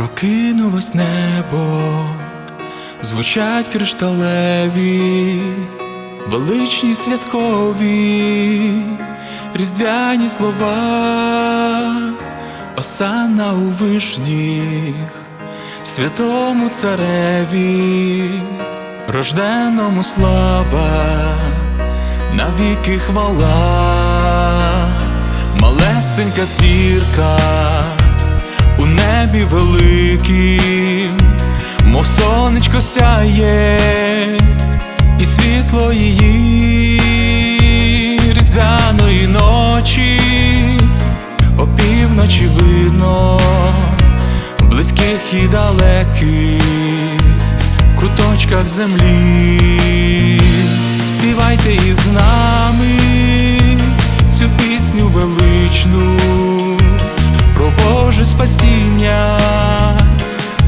Прокинулось небо, звучать кришталеві, величні святкові, різдвяні слова, осана у вишніх, святому цареві, рожденому слава, навіки хвала, малесенька зірка небі великим, мов сонечко сяє, і світло її різдвяної ночі, опівночі видно, близьких і далеких куточках землі, спасіння,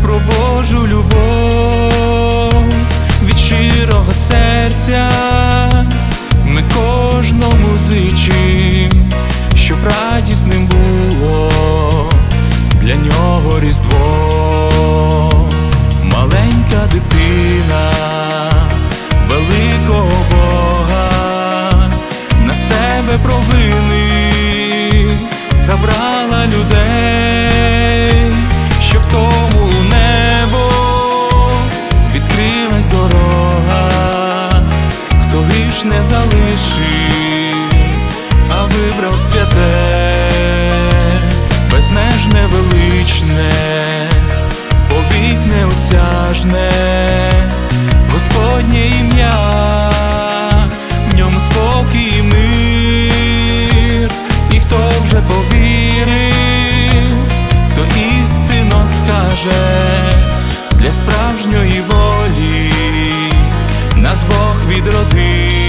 про Божу любов від щирого серця. Ми кожному зичим, щоб радісним було для нього Різдво, маленька дитина, великого гріш а вибрав святе, безмежне величне, повік неосяжне, Господнє ім'я, в ньому спокій мир, і хто вже повірив, то істинно скаже для справжньої волі. Нас Бог відродив,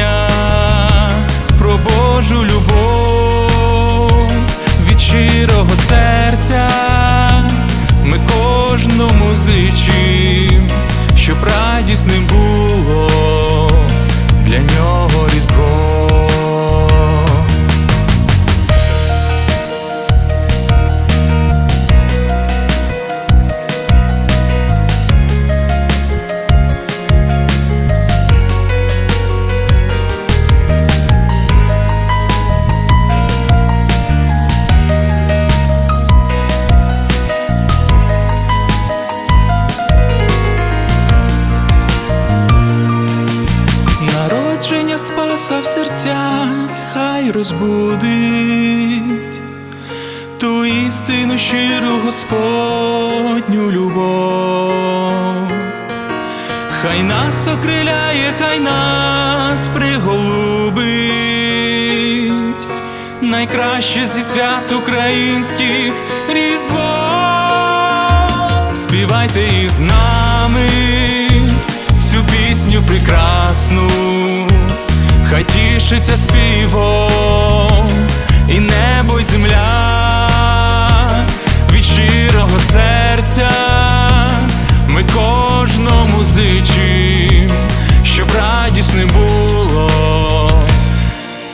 спасіння, про Божу любов від щирого серця. Ми кожному зичим, щоб радісним було серцях, хай розбудить ту істину щиру Господню любов, хай нас окриляє, хай нас приголубить, найкраще зі свят українських Різдво. Співайте із нами цю пісню прекрасну, хай тішиться співом і небо, і земля від щирого серця. Ми кожному зичим, щоб радісне було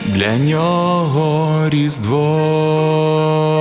для нього Різдво.